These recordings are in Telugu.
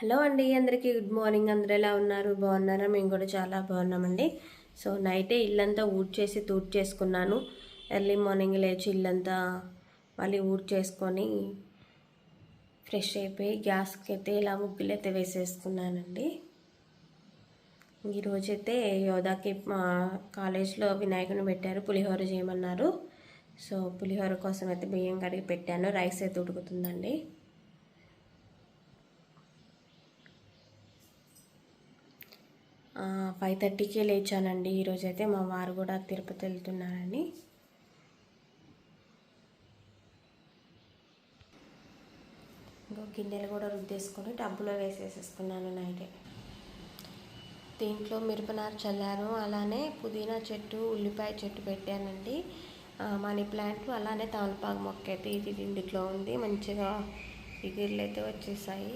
హలో అండి అందరికీ గుడ్ మార్నింగ్. అందరూ ఎలా ఉన్నారు? బాగున్నారా? మేము కూడా చాలా బాగున్నామండి. సో నైటే ఇల్లంతా ఊడ్ చేసి తూడ్ చేసుకున్నాను. ఎర్లీ మార్నింగ్ లేచి ఇల్లంతా మళ్ళీ ఊడ్ చేసుకొని ఫ్రెష్ అయిపోయి గ్యాస్కి అయితే ఇలా ముగ్గులు అయితే వేసేసుకున్నానండి. ఈరోజైతే యోధాకి మా కాలేజ్లో వినాయకుని పెట్టారు. పులిహోర చేయమన్నారు. సో పులిహోర కోసం అయితే బియ్యం కడిగి పెట్టాను. రైస్ అయితే ఉడుకుతుందండి. ఫైవ్ థర్టీకే లేచానండి. ఈరోజు అయితే మా వారు కూడా తిరుపతి వెళ్తున్నారని ఇంకో గిన్నెలు కూడా రుద్దేసుకొని టబ్బులో వేసేసేసుకున్నాను నైటే. దీంట్లో మిరపనారు చల్లారు. అలానే పుదీనా చెట్టు ఉల్లిపాయ చెట్టు పెట్టానండి. మనీ ప్లాంట్ అలానే తమలపాకు మొక్క అయితే ఇది దీంట్లో ఉంది. మంచిగా ఇగిర్లు అయితే వచ్చేసాయి.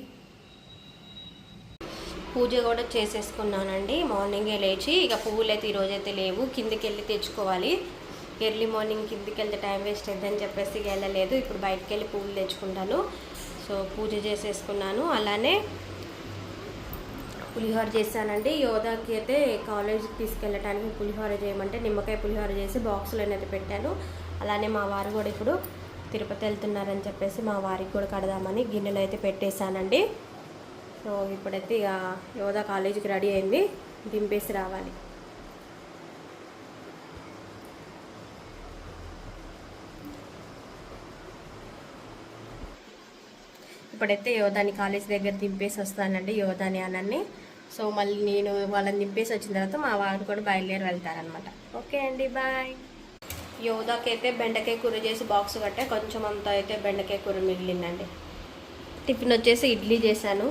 పూజ కూడా చేసేసుకున్నానండి. మార్నింగే లేచి ఇక పువ్వులు అయితే ఈరోజైతే లేవు. కిందికి వెళ్ళి తెచ్చుకోవాలి. ఎర్లీ మార్నింగ్ కిందికి వెళ్తే టైం వేస్ట్ అవుతుందని చెప్పేసి వెళ్ళలేదు. ఇప్పుడు బయటికి వెళ్ళి పువ్వులు తెచ్చుకుంటాను. సో పూజ చేసేసుకున్నాను. అలానే పులిహోర చేశానండి. యోధాకి అయితే కాలేజీకి తీసుకెళ్ళటానికి పులిహోర చేయమంటే నిమ్మకాయ పులిహోర చేసి బాక్సులో అనేది పెట్టాను. అలానే మా వారు కూడా ఇప్పుడు తిరుపతి వెళ్తున్నారని చెప్పేసి మా వారికి కూడా కడదామని గిన్నెలు అయితే పెట్టేశానండి. సో ఇప్పుడైతే ఇక యోధ కాలేజీకి రెడీ అయింది. దింపేసి రావాలి. ఇప్పుడైతే యోధాని కాలేజ్ దగ్గర దింపేసి వస్తానండి యోధాని అనని సో మళ్ళీ నేను వాళ్ళని దింపేసి వచ్చిన తర్వాత మా వారు కూడా బయలుదేరి వెళ్తారనమాట ఓకే అండి బాయ్. యోధాకి అయితే బెండకాయ కూర చేసి బాక్స్ కట్టే కొంచెం అంతా అయితే బెండకాయ కూర మిగిలిందండి. టిఫిన్ వచ్చేసి ఇడ్లీ చేశాను.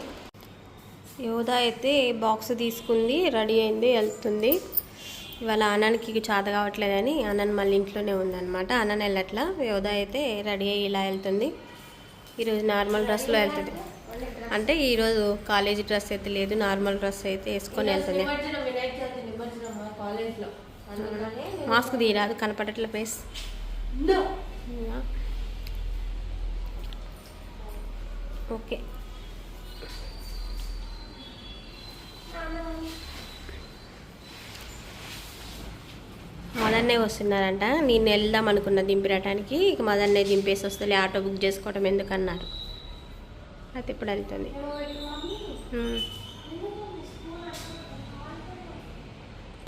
యోధా అయితే బాక్స్ తీసుకుంది రెడీ అయింది వెళ్తుంది. ఇవాళ అన్నానికి చాత కావట్లేదని అన్నన్ మళ్ళీ ఇంట్లోనే ఉందన్నమాట. అన్నన్ వెళ్ళట్లా. యోధా అయితే రెడీ అయ్యి ఇలా వెళ్తుంది. ఈరోజు నార్మల్ డ్రెస్లో వెళ్తుంది. అంటే ఈరోజు కాలేజీ డ్రెస్ అయితే లేదు నార్మల్ డ్రెస్ అయితే వేసుకొని వెళ్తుంది. మాస్క్ తీయరాదు కనపడట్ల ఫేస్ ఓకే. మదన్నే వస్తున్నారంట. నేను వెళ్దాం అనుకున్న దింపిరటానికి ఇక మదన్నే దింపేసి వస్తుంది ఆటో బుక్ చేసుకోవడం ఎందుకన్నారు? అయితే ఇప్పుడు వెళ్తుంది.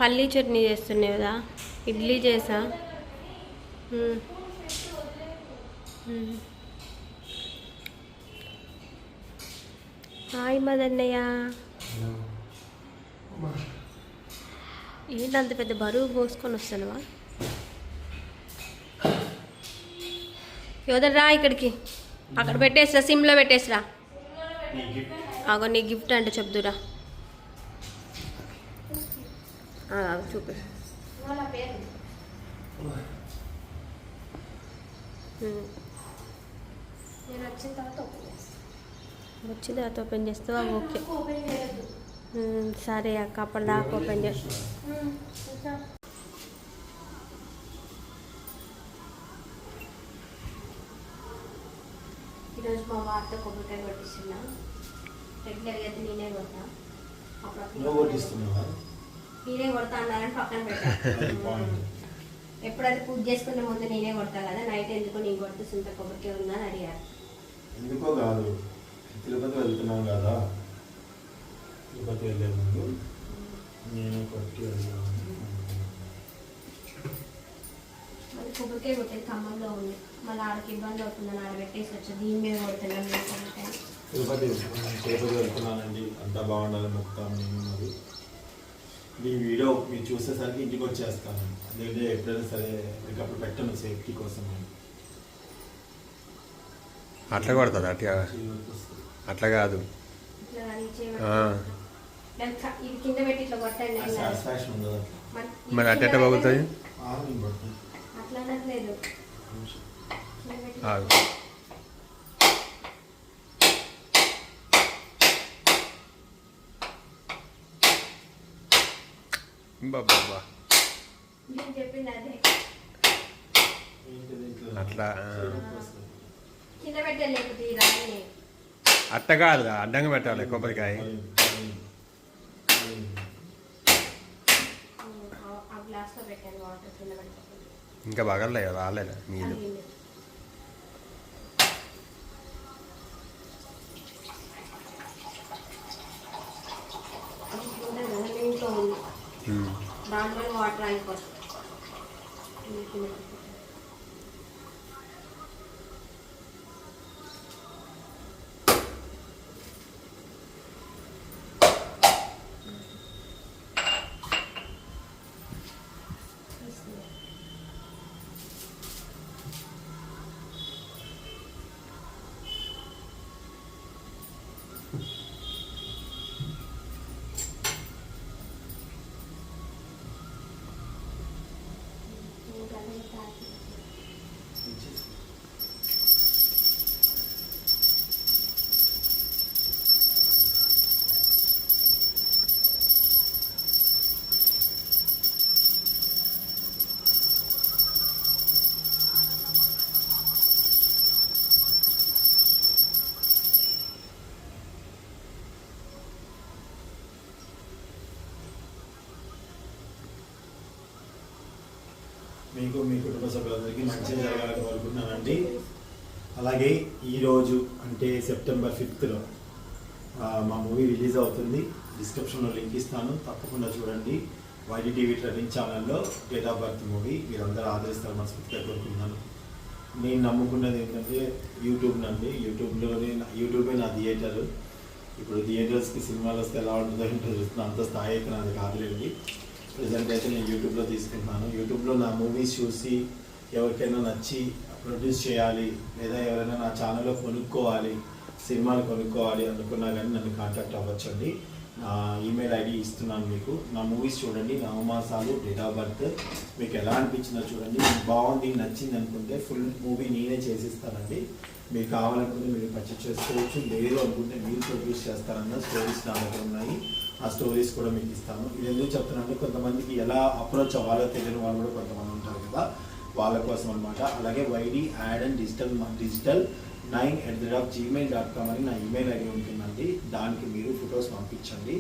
పల్లీ చట్నీ చేస్తున్నాయి కదా ఇడ్లీ చేసా? హాయ్ మదన్నయ్య. ఏంటి అంత పెద్ద బరువు పోసుకొని వస్తానువా? యోదరా ఇక్కడికి? అక్కడ పెట్టేసిరా సిమ్లో పెట్టేసిరా. అగో నీ గిఫ్ట్ అంటే చెప్దురా. చూపి. వచ్చిన తర్వాత ఓపెన్ చేస్తావా? ఓకే. సరే అక్క అప్పటిదాకా ఓపెన్ చేస్తా ఈరోజు మా వార్త కొబ్బరికాయ కొట్టిస్తున్నా. రెగ్యులర్గా అయితే నేనే కొడతా. నేనే కొడతా అన్నారని పక్కన పెట్టా. అది పాయింట్ ఎప్పుడైతే పూజ చేసుకునే ముందు నేనే కొడతా కదా నైట్ ఎందుకు నేను కొడుతూ సుంత కొబ్బరికాయ ఉందా అని అడిగారు. ఎందుకో కాదు. తిరుపతి వెళ్తున్నాం కదా. తిరుపతి వెళ్ళే ముందు నేను కొట్టి వెళ్ళాను మళ్ళీ కొబ్బరికాయ కొట్టేది ఖమ్మంలో ఉంది. మళ్ళీ ఆడికి ఇబ్బంది అవుతుందని ఆడ పెట్టేసి వచ్చి దీని మీద కొడుతున్నాను తిరుపతి తిరుపతి వెళ్తున్నానండి అంతా బాగుండాలి మొత్తం నేను మరి. మీ వీడియో మీరు చూసేసరికి ఇంటికి వచ్చేస్తాను. ఎందుకంటే ఎప్పుడైనా సరే మీకు అప్పుడు పెట్టను సేఫ్టీ కోసం అట్లా కొడుతుంది అట్లా. అట్లా కాదు. ఇది కింద పెట్టి ఇట్లా కొట్టండి మరి అట్ట ఎట్ట పగులుతుంది అట్లా అనట్లేదు. బాబా అట్లా, అట్ట కాదు అడ్డంగా పెట్టాలి కొబ్బరికాయ ఆ గ్లాస్లో పెట్టాను వాటర్ కింద పెట్టుకోండి ఇంకా బాగలే రాలేదు నీళ్ళు. దాంట్లో వాటర్ అయిపోతుంది మీకు మీ కుటుంబ సభ్యులందరికీ మంచి జరగాలని కోరుకుంటున్నానండి. అలాగే ఈరోజు అంటే సెప్టెంబర్ ఫిఫ్త్లో మా మూవీ రిలీజ్ అవుతుంది. డిస్క్రిప్షన్లో లింక్ ఇస్తాను. తప్పకుండా చూడండి. వైడి టీవీ ట్రెండింగ్ ఛానల్లో డేట్ ఆఫ్ బర్త్ మూవీ మీరందరూ ఆదరిస్తారు మనస్ఫూర్తిగా కోరుకుంటున్నాను. నేను నమ్ముకున్నది ఏంటంటే యూట్యూబ్ నండి. యూట్యూబ్లోనే యూట్యూబే నా థియేటర్. ఇప్పుడు థియేటర్స్కి సినిమాలు వస్తే ఎలా ఉంటుందో ఏంటో చూస్తున్నా. అంత స్థాయి అయితే నాది కాదులేండి. ప్రజెంట్ అయితే నేను యూట్యూబ్లో తీసుకుంటున్నాను. యూట్యూబ్లో నా మూవీస్ చూసి ఎవరికైనా నచ్చి ప్రొడ్యూస్ చేయాలి లేదా ఎవరైనా నా ఛానల్లో కొనుక్కోవాలి సినిమాలు కొనుక్కోవాలి అనుకున్నా కానీ నన్ను కాంటాక్ట్ అవ్వచ్చండి. నా ఈమెయిల్ ఐడి ఇస్తున్నాను మీకు. నా మూవీస్ చూడండి. నవమాసాలు డేట్ ఆఫ్ బర్త్ మీకు ఎలా అనిపించిందో చూడండి. బాగుంది నచ్చింది అనుకుంటే ఫుల్ మూవీ నేనే చేసిస్తానండి. మీకు కావాలనుకుంటే మీరు పర్చేస్ చేసుకోవచ్చు. లేదు అనుకుంటే మీరు ప్రొడ్యూస్ చేస్తారన్న స్టోరీస్ నా దగ్గర ఉన్నాయి. ఆ స్టోరీస్ కూడా మీకు ఇస్తాను ఇది ఎందుకు చెప్తున్నానంటే కొంతమందికి ఎలా అప్రోచ్ అవ్వాలో తెలియని వాళ్ళు కూడా కొంతమంది ఉంటారు కదా వాళ్ళ కోసం అనమాట అలాగే YD ad and digital digital nine at the rate Gmail dot com అని నా ఈమెయిల్ ఐడి ఉంటుందండి. దానికి మీరు ఫొటోస్ పంపించండి.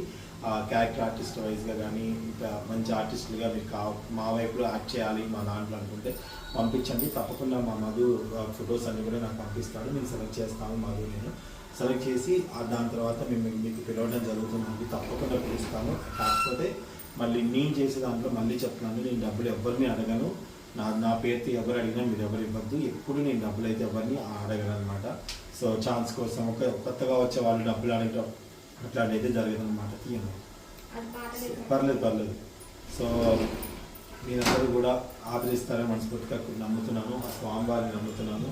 క్యారెక్టర్ ఆర్టిస్ట్ వైజ్గా కానీ ఇంకా మంచి ఆర్టిస్టులుగా మీరు కా మా వైపులో యాక్ట్ చేయాలి మా దాంట్లో అనుకుంటే పంపించండి. తప్పకుండా మా మధు ఫొటోస్ అన్ని కూడా నాకు పంపిస్తాడు. నేను సెలెక్ట్ చేస్తాను మధు నేను. సెలెక్ట్ చేసి దాని తర్వాత మేము మీకు పిలవడం జరుగుతుందండి. తప్పకుండా పిలుస్తాను. కాకపోతే మళ్ళీ నేను చేసే దాంట్లో మళ్ళీ చెప్తున్నాను. నేను డబ్బులు ఎవరిని అడగను. నా నా పేరుతో ఎవరు అడిగినా మీరు ఎవరు ఇవ్వద్దు. ఎప్పుడు నేను డబ్బులు అయితే ఎవరిని అడగను అనమాట సో ఛాన్స్ కోసం ఒక కొత్తగా వచ్చే వాళ్ళు డబ్బులు అడగటం అట్లాంటి అయితే జరగదు అనమాట పాట పర్లేదు పర్లేదు. సో మీరందరూ కూడా ఆదరిస్తారని మనస్ఫూర్తిగా నమ్ముతున్నాను. ఆ స్వామివారిని నమ్ముతున్నాను.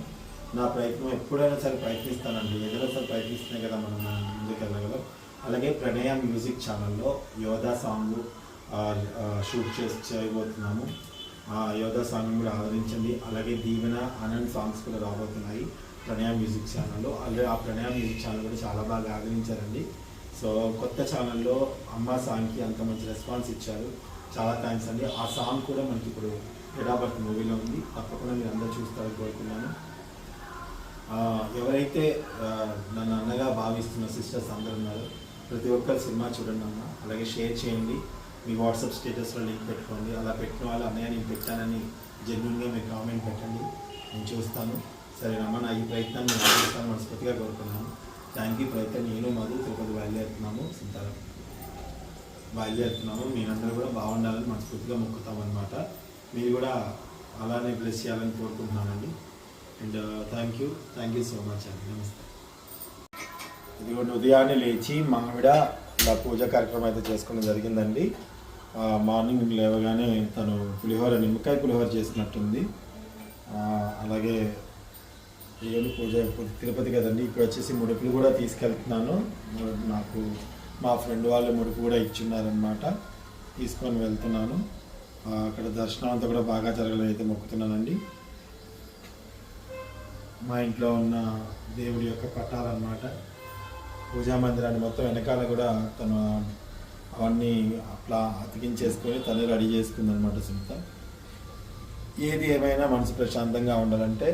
నా ప్రయత్నం ఎప్పుడైనా సరే ప్రయత్నిస్తానండి. ఏదైనా సరే ప్రయత్నిస్తేనే కదా మనం ముందుకెళ్ళగలం అలాగే ప్రణయ మ్యూజిక్ ఛానల్లో యోధా సాంగ్ షూట్ చేసి చేయబోతున్నాము. ఆ యోధా సాంగ్ కూడా ఆదరించండి. అలాగే దీవెన ఆనంద్ సాంగ్స్ కూడా రాబోతున్నాయి ప్రణయ మ్యూజిక్ ఛానల్లో. అలాగే ఆ ప్రణయ మ్యూజిక్ ఛానల్ కూడా చాలా బాగా ఆదరించారండి. సో కొత్త ఛానల్లో అమ్మ సాంగ్కి అంత మంచి రెస్పాన్స్ ఇచ్చారు. చాలా థ్యాంక్స్ అండి. ఆ సాంగ్ కూడా మనకి ఇప్పుడు ఎడాబర్త్ మూవీలో ఉంది. తప్పకుండా మీరు అందరూ చూస్తారని కోరుకున్నాను. ఎవరైతే నన్ను అన్నగా భావిస్తున్న సిస్టర్స్ అందరు ఉన్నారు ప్రతి ఒక్కరు సినిమా చూడండి అన్న అలాగే షేర్ చేయండి. మీ వాట్సాప్ స్టేటస్లో లింక్ పెట్టుకోండి. అలా పెట్టిన వాళ్ళు అన్నయ్య నేను పెట్టానని జెన్యున్గా మీరు కామెంట్ పెట్టండి. నేను చూస్తాను. సరేనమ్మా నా ఈ ప్రయత్నాన్ని నేను ఆదరిస్తాను మనస్ఫూర్తిగా కోరుకున్నాను థ్యాంక్ యూ ప్రయత్నం. నేను మధు తిరుపతి బయలుదేరుతున్నాము సీతారాం. బయలుదేరుతున్నాము. మీరందరూ కూడా బాగుండాలని మనస్ఫూర్తిగా మొక్కుతాం అనమాట మీరు కూడా అలానే బ్లెస్ చేయాలని కోరుకుంటున్నానండి. And thank you thank you so much అండి నమస్తే ఇదిగోండి ఉదయాన్నే లేచి మావిడ ఇలా పూజ కార్యక్రమం అయితే చేసుకోవడం జరిగిందండి. మార్నింగ్ లేవగానే తను పులిహోర నిమ్మకాయ పులిహోర చేసినట్టుంది. అలాగే ఇవన్నీ పూజ తిరుపతి కదండి ఇప్పుడు వచ్చేసి ముడుపులు కూడా తీసుకెళ్తున్నాను. నాకు మా ఫ్రెండ్ వాళ్ళు ముడుపు కూడా ఇచ్చున్నారనమాట తీసుకొని వెళ్తున్నాను. అక్కడ దర్శనం అంతా కూడా బాగా జరగాలని అయితే మొక్కుతున్నానండి. మా ఇంట్లో ఉన్న దేవుడి యొక్క పట్టాలన్నమాట. పూజా మందిరాన్ని మొత్తం వెనకాల కూడా తను అవన్నీ అట్లా అతికించేసుకొని తనే రెడీ చేసుకుందనమాట సునీత. ఏది ఏమైనా మనసు ప్రశాంతంగా ఉండాలంటే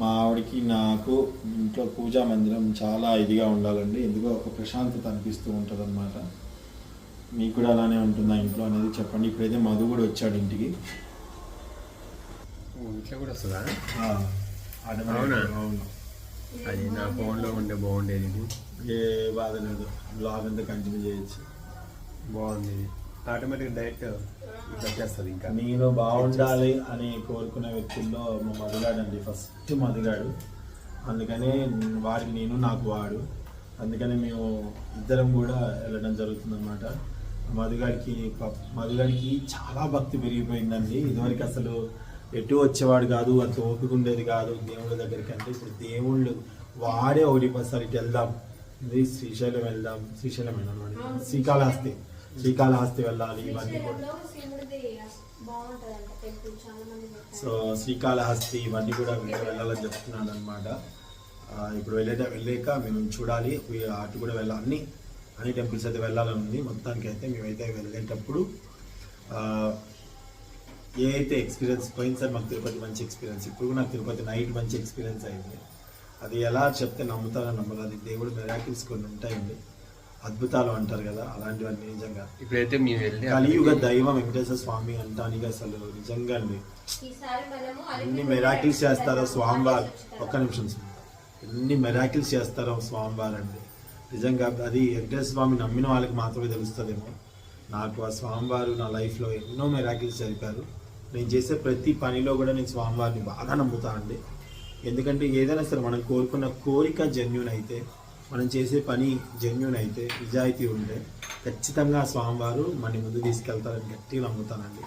మా ఆవిడకి నాకు ఇంట్లో పూజా మందిరం చాలా ఇదిగా ఉండాలండి. ఎందుకో ఒక ప్రశాంతత అనిపిస్తూ ఉంటుంది అనమాట మీకు కూడా అలానే ఉంటుందా ఇంట్లో అనేది చెప్పండి. ఇప్పుడైతే మధు కూడా వచ్చాడు ఇంటికి. ఇట్లా కూడా వస్తుందా? అది నా ఫోన్లో ఉంటే బాగుండేది ఏ బాధ లేదు బ్లాగ్ అంతా కంటిన్యూ చేయొచ్చు. బాగుంది ఆటోమేటిక్ డైరెక్ట్ వచ్చేస్తుంది ఇంకా. నేను బాగుండాలి అని కోరుకునే వ్యక్తుల్లో మా మధుగాడు అండి ఫస్ట్ మధుగాడు. అందుకనే వాడికి నేను నాకు వాడు. అందుకనే మేము ఇద్దరం కూడా వెళ్ళడం జరుగుతుందన్నమాట. మధుగాడికి ప- మధుగాడికి చాలా భక్తి పెరిగిపోయిందండి. ఇదివరకు అసలు ఎటు వచ్చేవాడు కాదు అంత ఓపిక ఉండేది కాదు. దేవుడి దగ్గరికి అంటే ఇప్పుడు దేవుళ్ళు వాడే ఒకటి ఇటు వెళ్దాం. ఇది శ్రీశైలం వెళ్దాం. శ్రీశైలం వెళ్ళాలి శ్రీకాళహస్తి. శ్రీకాళహస్తి వెళ్ళాలి ఇవన్నీ సో శ్రీకాళహస్తి ఇవన్నీ కూడా వెళ్ళాలని చెప్తున్నాను అనమాట ఇప్పుడు వెళ్ళే వెళ్ళాక మేము చూడాలి. అటు కూడా వెళ్ళాలి అన్ని అన్ని టెంపుల్స్ అయితే వెళ్ళాలని ఉంది. మొత్తానికి అయితే మేమైతే వెళ్ళేటప్పుడు ఆ, ఏ అయితే ఎక్స్పీరియన్స్ పోయినసారి మాకు తిరుపతి మంచి ఎక్స్పీరియన్స్ ఇప్పుడు కూడా నాకు తిరుపతి నైట్ మంచి ఎక్స్పీరియన్స్ అయింది. అది ఎలా చెప్తే నమ్ముతారో నమ్మదు అది దేవుడు మెరాకిల్స్ కొన్ని ఉంటాయండి. అద్భుతాలు అంటారు కదా అలాంటివన్నీ నిజంగా. ఇప్పుడైతే మేము వెళ్ళి కలియుగ దైవం వెంకటేశ్వర స్వామి అంటానికి అసలు నిజంగా అండి. ఈసారి మనము ఎన్ని మెరాకిల్స్ చేస్తారో స్వామివారు. ఒక్క నిమిషం. ఎన్ని మెరాకిల్స్ చేస్తారో స్వామివారు అండి నిజంగా అది వెంకటేశ్వర స్వామి నమ్మిన వాళ్ళకి మాత్రమే తెలుస్తుందేమో. నాకు ఆ స్వామివారు నా లైఫ్లో ఎన్నో మెరాకిల్స్ జరిపారు. నేను చేసే ప్రతి పనిలో కూడా నేను స్వామివారిని బాగా నమ్ముతా అండి. ఎందుకంటే ఏదైనా సరే మనం కోరుకున్న కోరిక జెన్యున్ అయితే మనం చేసే పని జెన్యున్ అయితే నిజాయితీ ఉంటే ఖచ్చితంగా ఆ స్వామివారు మన ముందు తీసుకెళ్తారని గట్టి నమ్ముతానండి.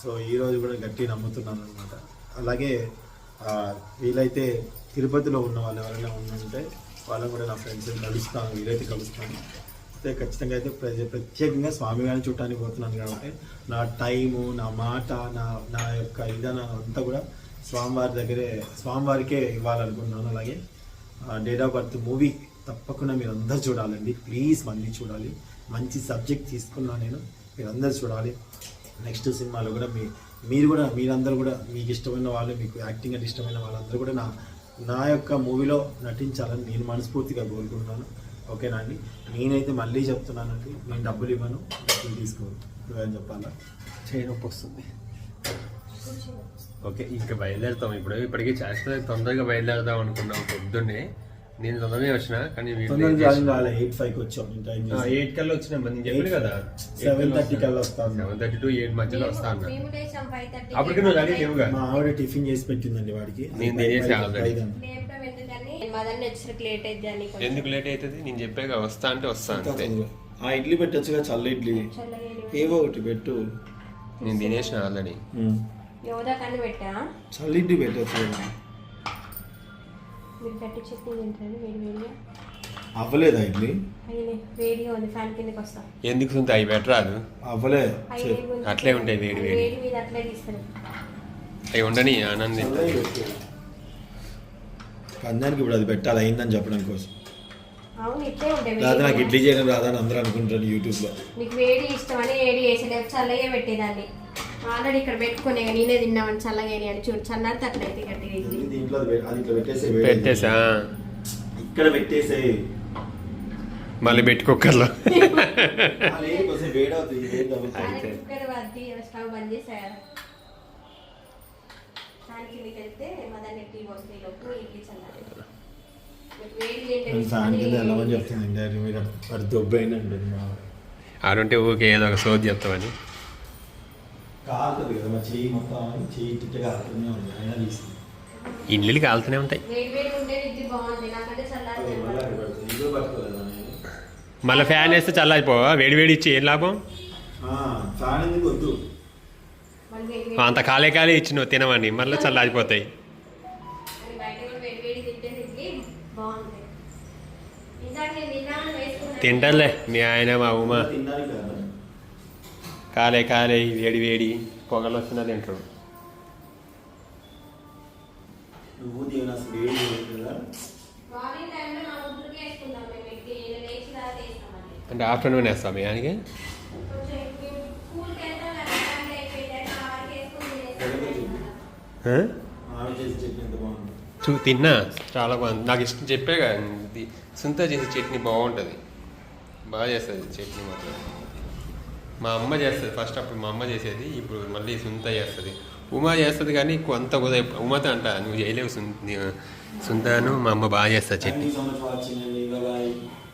సో ఈరోజు కూడా గట్టి నమ్ముతున్నాను అనమాట అలాగే వీలైతే తిరుపతిలో ఉన్న వాళ్ళు ఎవరైనా ఉంటే వాళ్ళని కూడా నా ఫ్రెండ్స్ కలుస్తాను వీలైతే కలుస్తాను. అయితే ఖచ్చితంగా అయితే ప్రత్యేకంగా స్వామి గారిని చూడటానికి పోతున్నాను కాబట్టి నా టైము నా మాట నా నా యొక్క విధానం అంతా కూడా స్వామివారి దగ్గరే స్వామివారికే ఇవ్వాలనుకున్నాను అలాగే డేట్ ఆఫ్ బర్త్ మూవీ తప్పకుండా మీరు అందరు చూడాలండి. ప్లీజ్ మళ్ళీ చూడాలి. మంచి సబ్జెక్ట్ తీసుకున్నా నేను మీరు అందరు చూడాలి. నెక్స్ట్ సినిమాలో కూడా మీ మీరు కూడా మీరందరూ కూడా మీకు ఇష్టమైన వాళ్ళు మీకు యాక్టింగ్ అంటే ఇష్టమైన వాళ్ళందరూ కూడా నా నా యొక్క మూవీలో నటించాలని నేను మనస్ఫూర్తిగా కోరుకుంటున్నాను. ఓకేనా అండి? నేనైతే మళ్ళీ చెప్తున్నానండి నేను డబ్బులు ఇవ్వను డబ్బులు తీసుకోను. నువ్వేం చెప్పాలా? చేయి నొప్పి వస్తుంది. ఓకే ఇంకా బయలుదేరుతాం. ఇప్పుడు ఇప్పటికీ చేస్తే తొందరగా బయలుదేరుదాం అనుకున్నాం పొద్దున్నే. నేను తొందరగా వచ్చిన కానీ ఎయిట్ ఫైవ్కి వచ్చాం నేను టైం ఎయిట్ కల్లా వచ్చిన నేను చెప్పాను కదా? సెవెన్ థర్టీ కల్లా వస్తాను. సెవెన్ థర్టీ టు ఎయిట్ మధ్యలో వస్తా అన్న. మేము లేచాం ఫైవ్ థర్టీ అప్పటికి నువ్వు రెడీ లేవుగా మా ఆవిడ టిఫిన్ చేసి పెట్టిందండి వాడికి. నేను తినేసి మదన్ లేట్ ఎందుకు లేట్ అవుతుంది నేను చెప్పాక వస్తా అంటే వస్తా అంతే. ఆ ఇడ్లీ పెట్టొచ్చుగా చల్ల ఇడ్లీ. ఏవో ఒకటి పెట్టు. నేను తినేసిన ఆల్రెడీ ఉమ్. యోదా కన్ను పెట్టా? చల్ల ఇడ్లీ పెట్టచ్చు కదా. మీరు గట్టి చట్నీ తింటారు వేడి వేడిగా. అవ్వలేదా ఇడ్లీ? అయ్యి వేడిగా ఉంది ఫ్యాన్ కిందకి వస్తా. ఎందుకు సుంత అవి పెట్టరాదు అవ్వలే. అయ్యి చెయ్. వేడిగా ఉంది. అట్లే ఉంటాయి వేడి వేడి. వేడి మీద అట్లే తీస్తారు. అవి ఉండని ఆనంది. చల్లవి పెట్టు. పందానికి ఇప్పుడు అది పెట్టాలి అయిందని చెప్పడం కోసం. అవును ఇట్లే ఉంటాయి రాదా నాకు. ఇడ్లీ చేయడం రాదని అందరూ అనుకుంటారు యూట్యూబ్లో. నీకు వేడి ఇష్టమని వేడి వేసలేదు చల్లగా పెట్టేదాన్ని. ఆల్రెడీ ఇక్కడ పెట్టుకునే నేనే తిన్నామని చల్లగా అని చూడు చల్లారితే అట్లయితే గట్టిగా ఇది దీంట్లో అది పె- అది ఇట్లా పెట్టేసే పెట్టేసా? ఇక్కడ పెట్టేసే. మళ్ళీ పెట్టుకోకర్లో కొంచెం వేడి అవుతుంది వేడి తగ్గుతుంది. ఆయన కుక్కర్ వద్ది స్టవ్ బంద్ చేశారు దానికి మీకు వెళ్తే మదన్ టీ వస్తే లోపు ఇడ్లీ చల్లారి మీకు వేడి నేను ఏంటంటే ఫ్యాన్ కింద వెళ్ళమని చెప్తుంది? ఇందాక మీరు వాడు దొబ్బైందండి మా ఆడుంటే ఊకే ఏదో ఒక సోది చెప్తామని. కాలుతుంది కదా మా చెయ్యి మొత్తం చెయ్యి ఇట్ట కాలుతూనే ఉంది. అయినా తీసింది. ఇడ్లీలు కాలుతూనే ఉంటాయి. మళ్ళీ ఫ్యాన్ వేస్తే చల్లారిపోవా? వేడి వేడి ఇచ్చి ఏం లాభం? ఆ, ఫ్యాన్ ఎందుకు వద్దు? అంత కాలే కాలే ఇచ్చి నువ్వు తినవని మళ్ళీ చల్లారిపోతాయి అది బయట కూడా వేడి వేడి తింటే ఇడ్లీ బాగుంది ఇందాక నేను తిన్నామని వేసుకున్నాను. తింటారులే మీ ఆయన మా ఉమా. కాలే కాలే వేడి వేడి పొగలు వచ్చినా తింటారు. అంటే ఆఫ్టర్నూన్ వేస్తాం మీ ఆయనకి? చూ తిన్నా? చాలా బాగుంది. నాకు ఇష్టం చెప్పే ఇది సుంత చేసే చట్నీ బాగుంటుంది. బాగా చేస్తుంది చట్నీ మాత్రం. మా అమ్మ చేస్తుంది. ఫస్ట్ అప్పుడు మా అమ్మ చేసేది ఇప్పుడు మళ్ళీ సుంత చేస్తుంది. ఉమా చేస్తుంది కానీ కొంత కుదర ఉమాతో అంట నువ్వు చేయలేవు సుంత సుంతను మా అమ్మ బాగా చేస్తుంది థ్యాంక్ చట్నీ.